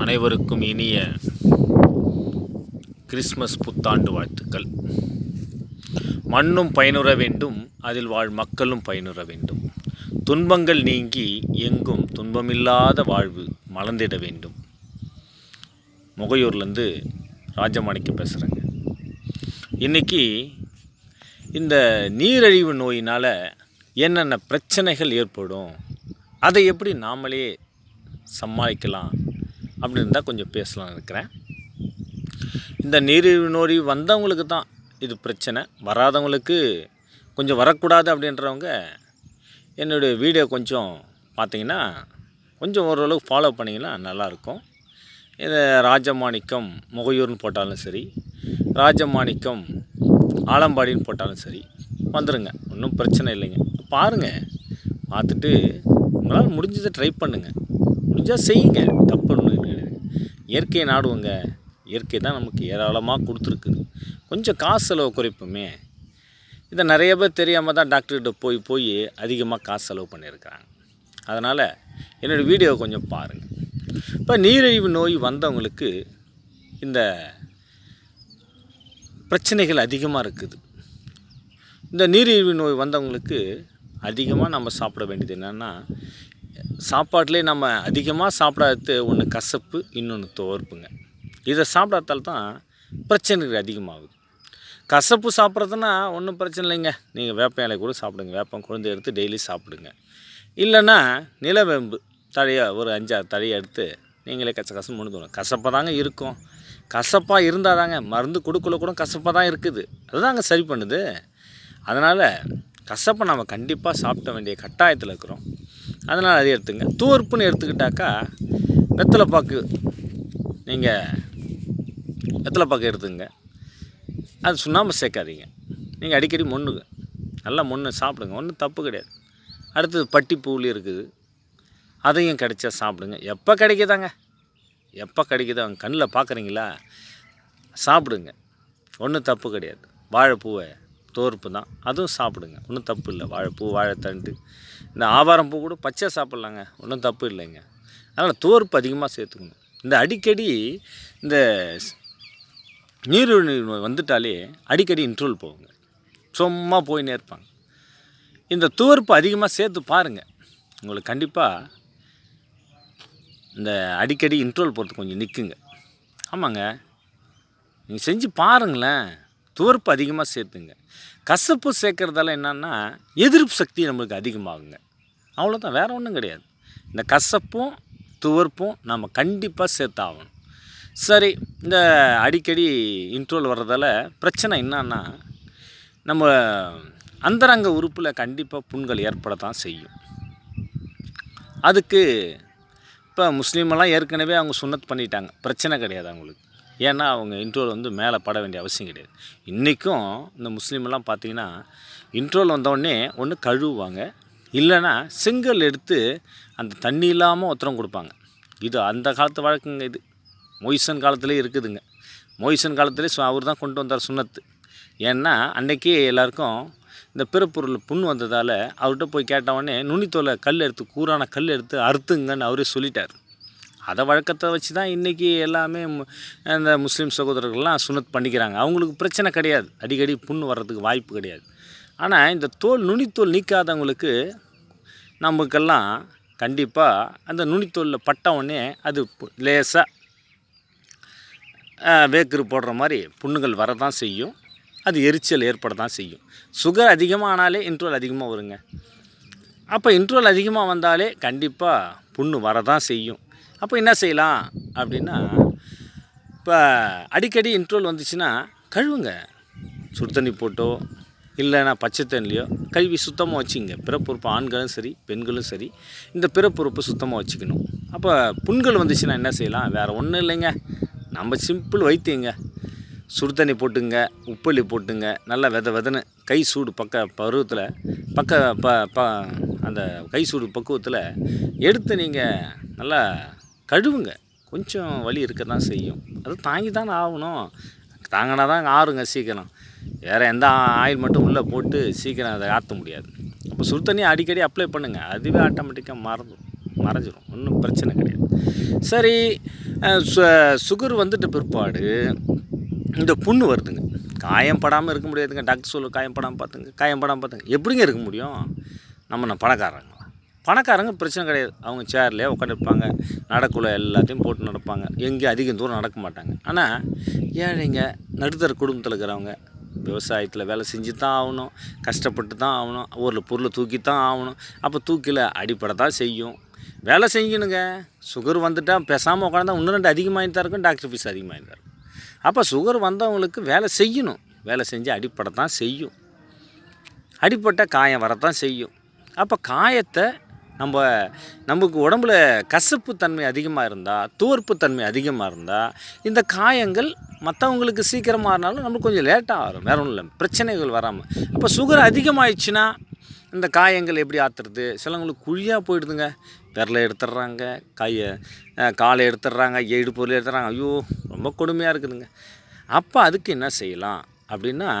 அனைவருக்கும் இனிய கிறிஸ்மஸ் புத்தாண்டு வாழ்த்துக்கள். மண்ணும் பயனுற வேண்டும் அதில் வாழ் மக்களும் பயனுற வேண்டும். துன்பங்கள் நீங்கி எங்கும் துன்பமில்லாத வாழ்வு மலர்ந்திட வேண்டும். முகையூர்லேருந்து ராஜமாணிக்கு பேசுகிறேங்க இன்றைக்கி இந்த நீரழிவு நோயினால் என்னென்ன பிரச்சனைகள் ஏற்படும் அதை எப்படி நாமளே சமாளிக்கலாம் அப்படின்னு தான் கொஞ்சம் பேசலாம் இருக்கிறேன் இந்த நீரிழிவு நோய் வந்தவங்களுக்கு தான் இது பிரச்சனை. வராதவங்களுக்கு கொஞ்சம் வரக்கூடாது அப்படின்றவங்க என்னுடைய வீடியோ கொஞ்சம் பார்த்தீங்கன்னா கொஞ்சம் ஓரளவுக்கு ஃபாலோ பண்ணிங்கன்னா நல்லாயிருக்கும். இது ராஜமாணிக்கம் முகையூர்னு போட்டாலும் சரி ராஜமாணிக்கம் ஆலம்பாடின்னு போட்டாலும் சரி வந்துடுங்க ஒன்றும் பிரச்சனை இல்லைங்க. பாருங்கள் பார்த்துட்டு உங்களால் முடிஞ்சதை ட்ரை பண்ணுங்கள் முடிஞ்சால் செய்யுங்க. தப்பு இயற்கையை நாடுவோங்க. இயற்கை தான் நமக்கு ஏராளமாக கொடுத்துருக்குது. கொஞ்சம் காசு செலவு குறைப்புமே. இதை நிறைய பேர் தெரியாமல் தான் டாக்டர்கிட்ட போய் போய் அதிகமாக காசு செலவு பண்ணியிருக்கிறாங்க. அதனால் என்னோடய வீடியோவை கொஞ்சம் பாருங்கள் இப்போ நீரிழிவு நோய் வந்தவங்களுக்கு இந்த பிரச்சனைகள் அதிகமாக இருக்குது. இந்த நீரிழிவு நோய் வந்தவங்களுக்கு அதிகமாக நம்ம சாப்பிட வேண்டியது என்னென்னா சாப்பாட்டிலே நம்ம அதிகமாக சாப்பிடாதது ஒன்று கசப்பு இன்னொன்று துவர்ப்புங்க. இதை சாப்பிடாதால் தான் பிரச்சனைகள் அதிகமாகுது. கசப்பு சாப்பிட்றதுனா ஒன்றும் பிரச்சனை இல்லைங்க. நீங்கள் வேப்ப இலை கூட சாப்பிடுங்க. வேப்பம் குழந்தை எடுத்து டெய்லி சாப்பிடுங்க. இல்லைன்னா நிலவேம்பு தழையை ஒரு அஞ்சாறு தழையை எடுத்து நீங்களே கச கசம் முடிந்துடும் கசப்பாக தாங்க இருக்கும். கசப்பாக இருந்தால் தாங்க மருந்து கொடுக்கல கூட கசப்பாக தான் இருக்குது. அதுதாங்க சரி பண்ணுது. அதனால் கசப்பை நம்ம கண்டிப்பாக சாப்பிட வேண்டிய கட்டாயத்தில் இருக்கிறோம். அதனால் அதை எடுத்துங்க. தூர்ப்புன்னு எடுத்துக்கிட்டாக்கா வெத்தலைப்பாக்கு நீங்கள் வெத்தலைப்பாக்கு எடுத்துங்க அது சுண்ணாம்பு சேர்க்காதீங்க. நீங்கள் அடிக்கடி மொண்ணுங்க நல்லா மொன்று சாப்பிடுங்க. ஒன்றும் தப்பு கிடையாது. அடுத்தது பட்டி பூலி இருக்குது. அதையும் கிடைச்சா சாப்பிடுங்க. எப்போ கிடைக்குதாங்க? எப்போ கிடைக்குதோ அவங்க கண்ணில் பார்க்குறீங்களா? சாப்பிடுங்க. ஒன்றும் தப்பு கிடையாது. வாழைப்பூவை தோர்ப்பு தான் அதுவும் சாப்பிடுங்க. ஒன்றும் தப்பு இல்லை. வாழைப்பூ வாழைத்தண்டு. இந்த ஆவாரம் பூ கூட பச்சை சாப்பிட்லாங்க. ஒன்றும் தப்பு இல்லைங்க. அதனால் தோர்ப்பு அதிகமாக சேர்த்துக்கணும். இந்த அடிக்கடி இந்த நீரிழிவு நோய் வந்துட்டாலே அடிக்கடி இன்ட்ரோல் போகுங்க. சும்மா போயின்னே இருப்பாங்க இந்த தோர்ப்பு அதிகமாக சேர்த்து பாருங்கள் உங்களுக்கு கண்டிப்பாக இந்த அடிக்கடி இன்ட்ரோல் போகிறது கொஞ்சம் நிற்குங்க ஆமாங்க. நீங்கள் செஞ்சு பாருங்களேன். துவர்ப்பு அதிகமாக சேர்த்துங்க. கசப்பு சேர்க்குறதால என்னென்னா எதிர்ப்பு சக்தி நம்மளுக்கு அதிகமாகுங்க. அவ்வளோதான் வேறு ஒன்றும் கிடையாது. இந்த கசப்பும் துவர்ப்பும் நம்ம கண்டிப்பாக சேர்த்தாகணும். சரி இந்த அடிக்கடி இன்ட்ரோல் வர்றதால பிரச்சனை என்னன்னா நம்ம அந்தரங்க உறுப்பில் கண்டிப்பாக புண்கள் ஏற்பட தான் செய்யும். அதுக்கு இப்போ முஸ்லீமெல்லாம் ஏற்கனவே அவங்க சுண்ணத் பண்ணிட்டாங்க. பிரச்சனை கிடையாது அவங்களுக்கு. ஏன்னா அவங்க இன்ட்ரோல் வந்து மேலே பட வேண்டிய அவசியம் கிடையாது. இன்றைக்கும் இந்த முஸ்லீம்லாம் பார்த்தீங்கன்னா இன்ட்ரோல் வந்தோடனே ஒன்று கழுவுவாங்க. இல்லைன்னா செங்கல் எடுத்து அந்த தண்ணி இல்லாமல் உத்தரம் கொடுப்பாங்க. இது அந்த காலத்து வழக்குங்க இது. மொய்சன் காலத்துலேயே இருக்குதுங்க. மொய்சன் காலத்துலேயே அவர் தான் கொண்டு வந்தார் சுண்ணத்து. ஏன்னா அன்றைக்கே எல்லாருக்கும் இந்த பிறப்பொருள் புண் வந்ததால் அவர்கிட்ட போய் கேட்டவொடனே நுனித்தோலை கல் எடுத்து கூரான கல் எடுத்து அறுத்துங்கன்னு அவரே சொல்லிட்டார். அதை வழக்கத்தை வச்சு தான் இன்றைக்கி எல்லாமே இந்த முஸ்லீம் சகோதரர்கள்லாம் சுனத் பண்ணிக்கிறாங்க. அவங்களுக்கு பிரச்சனை கிடையாது. அடிக்கடி புண் வர்றதுக்கு வாய்ப்பு கிடையாது. ஆனால் இந்த தோல் நுனித்தோல் நீக்காதவங்களுக்கு நமக்கெல்லாம் கண்டிப்பாக அந்த நுனித்தோலில் பட்டவுடனே அது லேசாக வேக்கரு போடுற மாதிரி புண்ணுகள் வரதான் செய்யும். அது எரிச்சல் ஏற்பட தான் செய்யும். சுகர் அதிகமாக ஆனாலே இன்ட்ரோல் அதிகமாக வருங்க. அப்போ இன்ட்ரோல் அதிகமாக வந்தாலே கண்டிப்பாக புண்ணு வரதான் செய்யும். அப்போ என்ன செய்யலாம் அப்படின்னா இப்போ அடிக்கடி இன்ட்ரோல் வந்துச்சுன்னா கழுவுங்க. சுடு தண்ணி போட்டோ இல்லைன்னா பச்சை தண்ணிலையோ கழுவி சுத்தமாக வச்சுங்க. பிறப்புறுப்பு ஆண்களும் சரி பெண்களும் சரி இந்த பிறப்புறுப்பு சுத்தமாக வச்சுக்கணும். அப்போ புண்கள் வந்துச்சுன்னா என்ன செய்யலாம்? வேறு ஒன்றும் இல்லைங்க. நம்ம சிம்பிள் வைத்தியங்க. சுடு தண்ணி போட்டுங்க உப்பள்ளி போட்டுங்க நல்லா வித விதன்னு கை சூடு பக்க பருவத்தில் பக்க ப ப அந்த கை சூடு பக்குவத்தில் எடுத்து நீங்கள் நல்லா கழுவுங்க. கொஞ்சம் வலி இருக்க தான் செய்யும். அது தாங்கி தானே ஆகணும். தாங்கினா தான் ஆறுங்க சீக்கிரம். வேறு எந்த ஆயில் மட்டும் உள்ளே போட்டு சீக்கிரம் அதை ஆற்ற முடியாது. அப்போ சுடு தண்ணி அடிக்கடி அப்ளை பண்ணுங்கள் அதுவே ஆட்டோமேட்டிக்காக மறந்துடும் மறைஞ்சிரும். ஒன்றும் பிரச்சனை கிடையாது. சரி சு- சுகர் வந்துட்ட பிற்பாடு இந்த புண்ணு வருதுங்க. காயம் படாமல் இருக்க முடியாதுங்க. டாக்டர் சொல்லு காயம் படாமல் பார்த்துங்க காயம் படாமல் பார்த்துங்க. எப்படிங்க இருக்க முடியும்? நம்ம நான் பணக்காரங்க. பணக்காரங்க பிரச்சனை கிடையாது. அவங்க சேர்லேயே உட்காந்துருப்பாங்க நடக்குள்ள எல்லாத்தையும் போட்டு நடப்பாங்க. எங்கேயும் அதிகம் தூரம் நடக்க மாட்டாங்க. ஆனால் ஏழைங்க நடுத்தர குடும்பத்தில் இருக்கிறவங்க? விவசாயத்தில் வேலை செஞ்சு தான் ஆகணும். கஷ்டப்பட்டு தான் ஆகணும். ஒரு பொருளை தூக்கி தான் ஆகணும். அப்போ தூக்கில அடிப்படை தான் செய்யும். வேலை செய்யணுங்க. சுகர் வந்துட்டால் பேசாமல் உட்காந்தா இன்னும் ரெண்டு அதிகமாகி தான் இருக்கும். டாக்டர் ஃபீஸ் அதிகமாகி தான் இருக்கும். அப்போ சுகர் வந்தவங்களுக்கு வேலை செய்யணும். வேலை செஞ்சு அடிப்படை தான் செய்யும். அடிப்பட்ட காயம் வரத்தான் செய்யும். அப்போ காயத்தை நம்ம நமக்கு உடம்புல கசப்பு தன்மை அதிகமாக இருந்தால் துவர்ப்பு தன்மை அதிகமாக இருந்தால் இந்த காயங்கள் மற்றவங்களுக்கு சீக்கிரமாக இருந்தாலும் நம்மளுக்கு கொஞ்சம் லேட்டாக வரும். வேற ஒன்றும் இல்லை. பிரச்சனைகள் வராமல் அப்போ சுகர் அதிகமாகிடுச்சுன்னா இந்த காயங்கள் எப்படி ஆற்றுறது சிலவங்களுக்கு குழியாக போயிடுதுங்க. விரலை எடுத்துடுறாங்க கையை காலை எடுத்துடுறாங்க ஏடு பொருள் எடுத்துடுறாங்க. ஐயோ ரொம்ப கொடுமையாக இருக்குதுங்க. அப்போ அதுக்கு என்ன செய்யலாம்? அப்படின்னா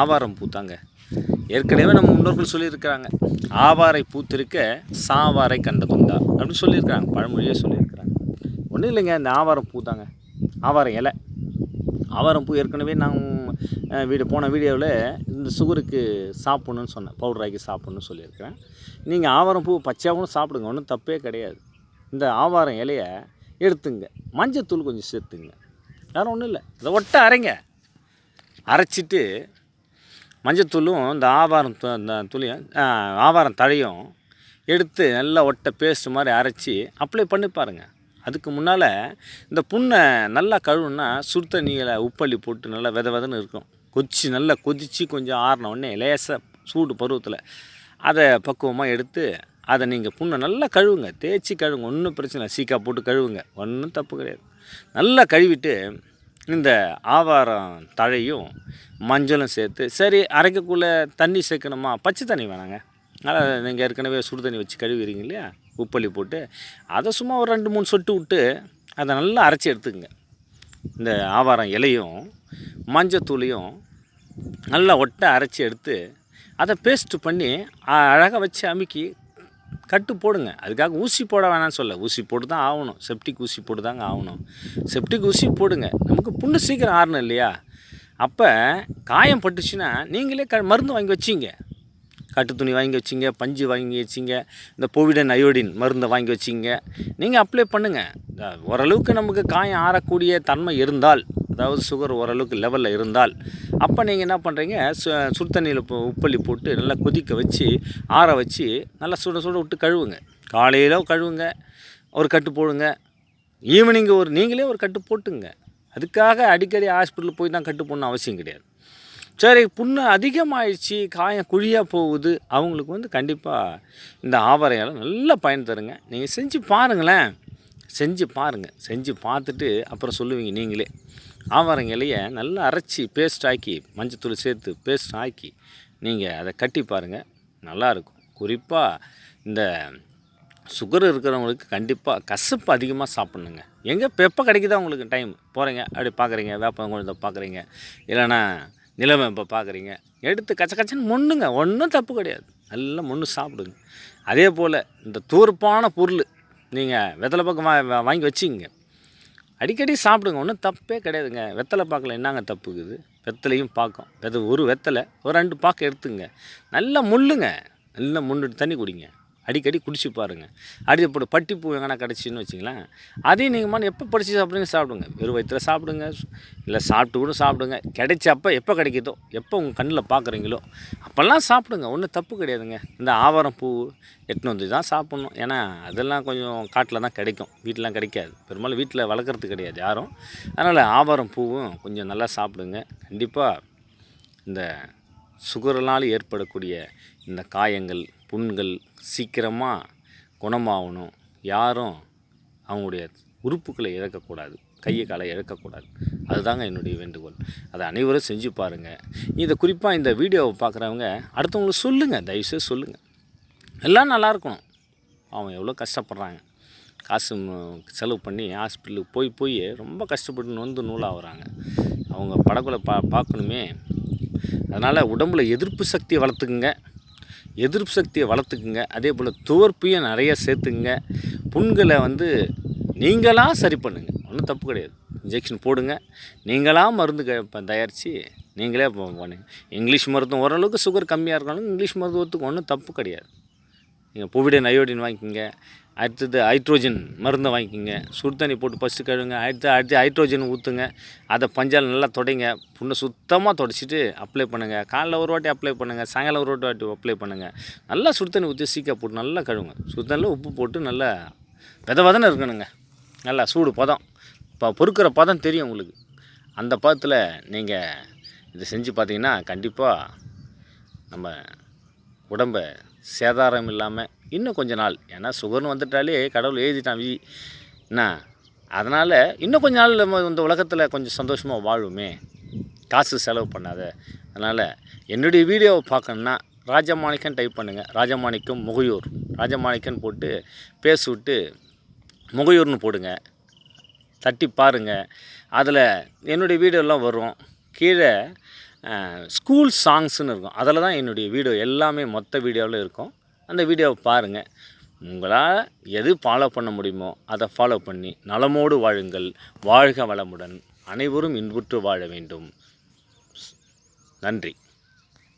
ஆவாரம் பூத்தாங்க. ஏற்கனவே நம்ம முன்னோர்கள் சொல்லியிருக்கிறாங்க. ஆவாரை பூத்திருக்க சாவாரை கண்ட துண்டா அப்படின்னு சொல்லியிருக்கிறாங்க. பழமொழியே சொல்லியிருக்கிறாங்க. ஒன்றும் இல்லைங்க இந்த ஆவாரம் பூத்தாங்க ஆவாரம் இலை. ஆவாரம் பூ ஏற்கனவே நான் வீடு போன வீடியோவில் இந்த சுகருக்கு சாப்பிட்ணுன்னு சொன்னேன். பவுடர் ஆக்கி சாப்பிட்ணுன்னு சொல்லியிருக்கிறேன். நீங்கள் ஆவாரம் பூ பச்சையாகவும் சாப்பிடுங்க. ஒன்றும் தப்பே கிடையாது. இந்த ஆவாரம் இலையை எடுத்துங்க. மஞ்சத்தூள் கொஞ்சம் சேர்த்துங்க. வேறு ஒன்றும் இல்லை. இதை ஒட்ட அரைங்க. அரைச்சிட்டு மஞ்சத்தூளும் இந்த ஆவாரம் இந்த துளியும் ஆவாரம் தழையும் எடுத்து நல்லா ஒட்டை பேஸ்ட் மாதிரி அரைச்சி அப்ளை பண்ணி பாருங்கள் அதுக்கு முன்னால் இந்த புண்ணை நல்லா கழுவுனா சுடு தண்ணியில் உப்பள்ளி போட்டு நல்லா வித விதன்னு இருக்கும். கொதிச்சு நல்லா கொதித்து கொஞ்சம் ஆறினவுடனே லேசாக சூடு பருவத்தில் அதை பக்குவமாக எடுத்து அதை நீங்கள் புண்ணை நல்லா கழுவுங்க. தேய்ச்சி கழுவுங்க. ஒன்றும் பிரச்சனை இல்லை. சீக்கா போட்டு கழுவுங்க. ஒன்றும் தப்பு கிடையாது. நல்லா கழுவிட்டு இந்த ஆவாரம் தழையும் மஞ்சளும் சேர்த்து சரி அரைக்கக்குள்ளே தண்ணி சேர்க்கணுமா? பச்சை தண்ணி வேணாங்க. அதனால் நீங்கள் ஏற்கனவே சுடு தண்ணி வச்சு கழுவிறீங்க இல்லையா? உப்பள்ளி போட்டு அதை சும்மா ஒரு ரெண்டு மூணு சொட்டு விட்டு அதை நல்லா அரைச்சி எடுத்துக்கங்க. இந்த ஆவாரம் இலையும் மஞ்சத்தூளையும் நல்லா ஒட்ட அரைச்சி எடுத்து அதை பேஸ்ட்டு பண்ணி அழகாக வச்சு அமுக்கி கட்டு போடுங்க. அதுக்காக ஊசி போட வேணாம்னு சொல்ல. ஊசி போட்டு தான் ஆகணும். செப்டிக் ஊசி போட்டு தாங்க ஆகணும். செப்டிக் ஊசி போடுங்க. நமக்கு புண்ணு சீக்கிரம் ஆறணும் இல்லையா? அப்போ காயம் பட்டுச்சுன்னா நீங்களே க மருந்து வாங்கி வச்சிங்க. கட்டு துணி வாங்கி வச்சிங்க பஞ்சு வாங்கி வச்சிங்க இந்த போவிடன் அயோடின் மருந்தை வாங்கி வச்சிங்க. நீங்கள் அப்ளை பண்ணுங்கள் ஓரளவுக்கு நமக்கு காயம் ஆறக்கூடிய தன்மை இருந்தால் அதாவது சுகர் ஓரளவுக்கு லெவலில் இருந்தால் அப்போ நீங்கள் என்ன பண்ணுறீங்க சு சுடு தண்ணியில் இப்போ உப்பள்ளி போட்டு நல்லா கொதிக்க வச்சு ஆற வச்சு நல்லா சுட சுட விட்டு கழுவுங்க. காலையில் கழுவுங்க ஒரு கட்டு போடுங்க. ஈவினிங் ஒரு நீங்களே ஒரு கட்டு போட்டுங்க. அதுக்காக அடிக்கடி ஹாஸ்பிட்டல் போய் தான் கட்டு போடணும் அவசியம் கிடையாது. சரி புண்ணு அதிகமாகிடுச்சு காயம் குழியாக போகுது அவங்களுக்கு வந்து கண்டிப்பாக இந்த ஆவரையால் நல்லா பயன் தருங்க. நீங்கள் செஞ்சு பாருங்களேன். செஞ்சு பாருங்கள் செஞ்சு பார்த்துட்டு அப்புறம் சொல்லுவீங்க நீங்களே. ஆவாரம் இலையை நல்லா அரைச்சி பேஸ்ட் ஆக்கி மஞ்சத்தூள் சேர்த்து பேஸ்ட் ஆக்கி நீங்கள் அதை கட்டி பாருங்கள் நல்லாயிருக்கும் குறிப்பாக இந்த சுகர் இருக்கிறவங்களுக்கு கண்டிப்பாக கசப்பு அதிகமாக சாப்பிட்ணுங்க. எங்கே இப்போ எப்போ கிடைக்குதோ உங்களுக்கு டைம் போகிறீங்க அப்படி பார்க்குறீங்க வேப்பம் குழந்தை பார்க்குறீங்க இல்லைன்னா நிலமை இப்போ பார்க்குறீங்க எடுத்து கச்ச கச்சன்னு மொண்ணுங்க. ஒன்றும் தப்பு கிடையாது. நல்லா மொன்று சாப்பிடுங்க. அதே போல் இந்த தூர்ப்பான பொருள் நீங்கள் வெத்தலை பக்கம் வா வாங்கி வச்சிங்க அடிக்கடி சாப்பிடுங்க. ஒன்றும் தப்பே கிடையாதுங்க. வெத்தலை பாக்கில் என்னங்க தப்புக்குது வெத்தலையும் பாக்கம். வெத ஒரு வெத்தலை ஒரு ரெண்டு பாக்கு எடுத்துங்க. நல்லா முள்ளுங்க. நல்லா முன்னிட்டு தண்ணி குடிங்க. அடிக்கடி குடிச்சு பாருங்கள் அடி போட்டு பட்டிப்பூ எங்கன்னா கிடச்சின்னு வச்சிங்களேன் அதையும் நீங்கள் மன எப்போ படித்து சாப்பிடுங்க சாப்பிடுங்க. வெறும் வயிற்றுல சாப்பிடுங்க இல்லை சாப்பிட்டு கூட சாப்பிடுங்க. கிடைச்சப்போ எப்போ கிடைக்குதோ எப்போ உங்கள் கண்ணில் பார்க்குறீங்களோ அப்போல்லாம் சாப்பிடுங்க. ஒன்றும் தப்பு கிடையாதுங்க. இந்த ஆவாரம் பூ எட்டுன்னு வந்து தான் சாப்பிட்ணும். ஏன்னா அதெல்லாம் கொஞ்சம் காட்டில் தான் கிடைக்கும். வீட்டிலாம் கிடைக்காது. பெரும்பாலும் வீட்டில் வளர்க்குறது கிடையாது யாரும். அதனால் ஆவாரம் பூவும் கொஞ்சம் நல்லா சாப்பிடுங்க. கண்டிப்பாக இந்த சுகர்னால் ஏற்படக்கூடிய இந்த காயங்கள் புண்கள் சீக்கிரமாக குணமாகணும். யாரும் அவங்களுடைய உறுப்புகளை இழக்கக்கூடாது. கையை காலை இழக்கக்கூடாது. அதுதாங்க என்னுடைய வேண்டுகோள். அதை அனைவரும் செஞ்சு பாருங்கள் இதை குறிப்பாக இந்த வீடியோவை பார்க்குறவங்க அடுத்தவங்களுக்கு சொல்லுங்கள் தயவுசெய்து சொல்லுங்கள் எல்லாம் நல்லா இருக்கணும். அவன் எவ்வளோ கஷ்டப்படுறாங்க. காசு செலவு பண்ணி ஹாஸ்பிட்டலுக்கு போய் போய் ரொம்ப கஷ்டப்பட்டு நொந்து நூலாகிறாங்க. அவங்க படகுல பா பார்க்கணுமே அதனால் உடம்புல எதிர்ப்பு சக்தியை வளர்த்துக்குங்க. எதிர்ப்பு சக்தியை வளர்த்துக்குங்க. அதே போல் துவர்ப்பையும் நிறைய சேர்த்துக்குங்க. புண்களை வந்து நீங்களாக சரி பண்ணுங்கள் ஒன்றும் தப்பு கிடையாது. இன்ஜெக்ஷன் போடுங்க. நீங்களாக மருந்து க இப்போ தயாரித்து நீங்களே பண்ணுங்க. இங்கிலீஷ் மருத்துவம் ஓரளவுக்கு சுகர் கம்மியாக இருக்காலும் இங்கிலீஷ் மருத்துவத்துக்கு ஒன்றும் தப்பு கிடையாது. நீங்கள் புவிடன் அயோடின் வாங்கிக்கோங்க. அடுத்தது ஹைட்ரோஜன் மருந்தை வாங்கிக்கோங்க. சுடு தண்ணி போட்டு ஃபஸ்ட்டு கழுவுங்க. அடுத்து அடுத்து ஹைட்ரோஜன் ஊற்றுங்க அதை பஞ்சால் நல்லா தொடைங்க. புண்ணை சுத்தமாக தொடச்சிட்டு அப்ளை பண்ணுங்கள் காலைல ஒரு வாட்டி அப்ளை பண்ணுங்கள் சாயங்காலம் ஒரு வாட்டி அப்ளை பண்ணுங்கள் நல்லா சுடு தண்ணி ஊற்றி சீக்கா போட்டு நல்லா கழுவுங்க. சுடு தண்ணியில் உப்பு போட்டு நல்லா வித விதன்னு இருக்கணுங்க. நல்லா சூடு பதம். இப்போ பொறுக்கிற பதம் தெரியும் உங்களுக்கு. அந்த பதத்தில் நீங்கள் இதை செஞ்சு பார்த்தீங்கன்னா கண்டிப்பாக நம்ம உடம்பை சேதாரம் இல்லாமல் இன்னும் கொஞ்ச நாள். ஏன்னா சுகர்னு வந்துட்டாலே கடவுள் எழுதிட்டான் விதி. என்ன? அதனால் இன்னும் கொஞ்ச நாள் நம்ம இந்த உலகத்தில் கொஞ்சம் சந்தோஷமாக வாழுமே. காசு செலவு பண்ணாத. அதனால் என்னுடைய வீடியோவை பார்க்கணுன்னா ராஜமாணிக்கன் டைப் பண்ணுங்கள் ராஜமாணிக்கம் முகையூர். ராஜமாணிக்கன் போட்டு பேசிவிட்டு முகையூர்னு போடுங்க. தட்டி பாருங்கள் அதில் என்னுடைய வீடியோலாம் வரும். கீழே ஸ்கூல் சாங்ஸ்னு இருக்கும். அதில் தான் என்னுடைய வீடியோ. எல்லாமே மொத்த வீடியோவில் இருக்கும். அந்த வீடியோவை பாருங்கள் உங்களால் எது ஃபாலோ பண்ண முடியுமோ அதை ஃபாலோ பண்ணி நலமோடு வாழுங்கள். வாழ்க வளமுடன். அனைவரும் இன்புற்று வாழ வேண்டும். நன்றி.